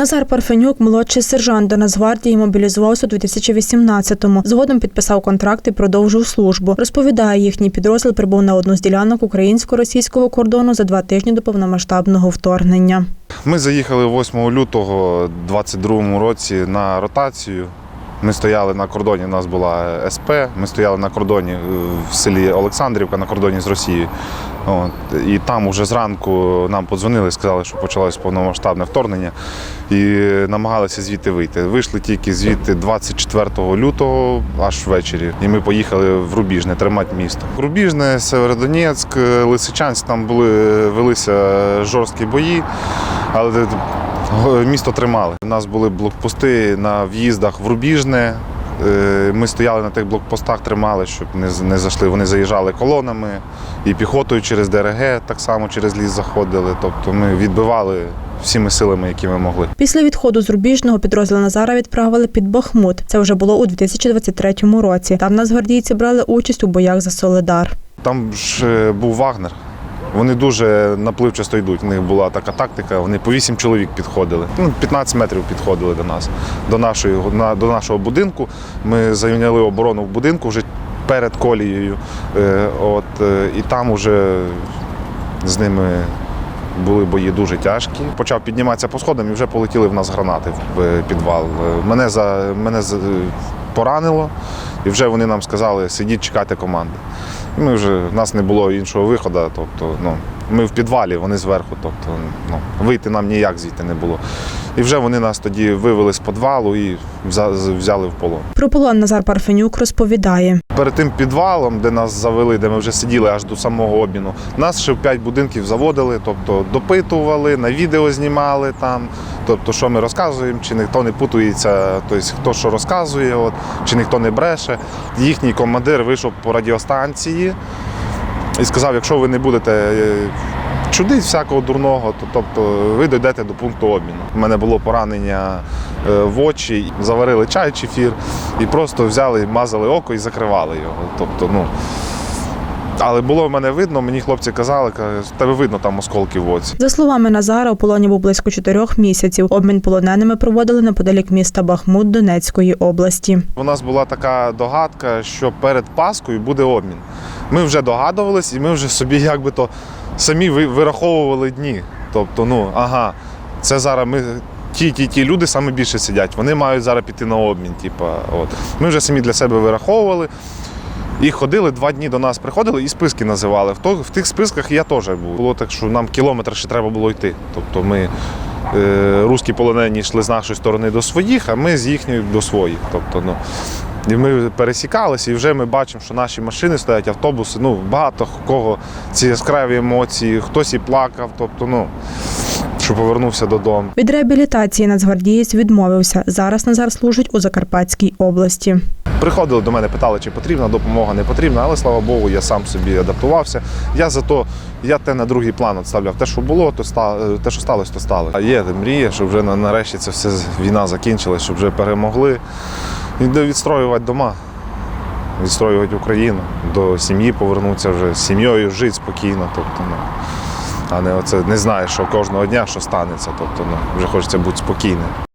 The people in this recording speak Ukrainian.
Назар Парфенюк, молодший сержант до Нацгвардії, мобілізувався у 2018-му. Згодом підписав контракт і продовжив службу. Розповідає, їхній підрозділ прибув на одну з ділянок українсько-російського кордону за два тижні до повномасштабного вторгнення. Ми заїхали 8 лютого 2022 році на ротацію. Ми стояли на кордоні, у нас була СП. Ми стояли на кордоні е, в селі Олександрівка на кордоні з Росією. От. І там уже зранку нам подзвонили, сказали, що почалось повномасштабне вторгнення і намагалися звідти вийти. Вийшли тільки звідти 24 лютого, аж ввечері. І ми поїхали в Рубіжне тримати місто. Рубіжне, Северодонецьк, Лисичанськ, там були велися жорсткі бої, але місто тримали. У нас були блокпости на в'їздах в Рубіжне. Е, Ми стояли на тих блокпостах, тримали, щоб не, не зайшли. Вони заїжджали колонами і піхотою через ДРГ так само через ліс заходили. Тобто ми відбивали всіми силами, які ми могли. Після відходу з Рубіжного підрозділ Назара відправили під Бахмут. Це вже було у 2023 році. Там нацгвардійці брали участь у боях за Соледар. Там ж е, був Вагнер. Вони дуже напливчасто йдуть. У них була така тактика. Вони по 8 чоловік підходили. Ну, 15 метрів підходили до нас, до, нашої, до нашого будинку. Ми зайняли оборону в будинку вже перед колією. Е, От, е, і там вже з ними були бої дуже тяжкі. Почав підніматися по сходам і вже полетіли в нас гранати в е, підвал. Мене, за, мене поранило, і вже вони нам сказали, сидіть, чекайте команди. І Ми вже, в нас не було іншого виходу, тобто ну, ми в підвалі, вони зверху, тобто ну, вийти нам ніяк звідти не було. І вже вони нас тоді вивели з підвалу і взяли в полон. Про полон Назар Парфенюк розповідає. Перед тим підвалом, де нас завели, де ми вже сиділи аж до самого обміну, нас ще в п'ять будинків заводили, тобто допитували, на відео знімали там. Тобто, що ми розказуємо, чи ніхто не путується, тобто хто що розказує, от, чи ніхто не бреше. Їхній командир вийшов по радіостанції і сказав, якщо ви не будете е, чудить всякого дурного, тобто ви дійдете до пункту обміну. У мене було поранення е, в очі, заварили чай чефір і просто взяли, мазали око і закривали його. Тобто, ну. Але було в мене видно, мені хлопці казали, кажуть, тебе видно там осколки в оці. За словами Назара, у полоні був близько чотирьох місяців. Обмін полоненими проводили неподалік міста Бахмут Донецької області. У нас була така догадка, що перед Паскою буде обмін. Ми вже догадувались, і ми вже собі якби то самі ви- вираховували дні. Тобто, ну ага, це зараз ми. Ті, ті, ті люди саме більше сидять, вони мають зараз піти на обмін. Типу, от. Ми вже самі для себе вираховували. І ходили два дні до нас, приходили і списки називали. В, то, в тих списках я теж був. Було так, що нам кілометр ще треба було йти. Тобто ми русські полонені йшли з нашої сторони до своїх, а ми з їхньої до своїх. Тобто, ну, і ми пересікалися, і вже ми бачимо, що наші машини стоять, автобуси. Ну, багато кого ці яскраві емоції, хтось і плакав. Тобто, ну, що повернувся додому. Від реабілітації нацгвардієць відмовився. Зараз Назар служить у Закарпатській області. Приходили до мене, питали, чи потрібна допомога, не потрібна, але слава Богу, я сам собі адаптувався. Я зато я те на другий план відставляв. Те, що було, то ста, те, що сталося, то стало. А є мрія, щоб вже нарешті це все війна закінчилась, щоб вже перемогли. І відстроювати дома, відстроювати Україну, до сім'ї повернутися вже з сім'єю, жити спокійно. Тобто, ну, а не оце не знаєш, що кожного дня що станеться. Тобто, ну, вже хочеться бути спокійним.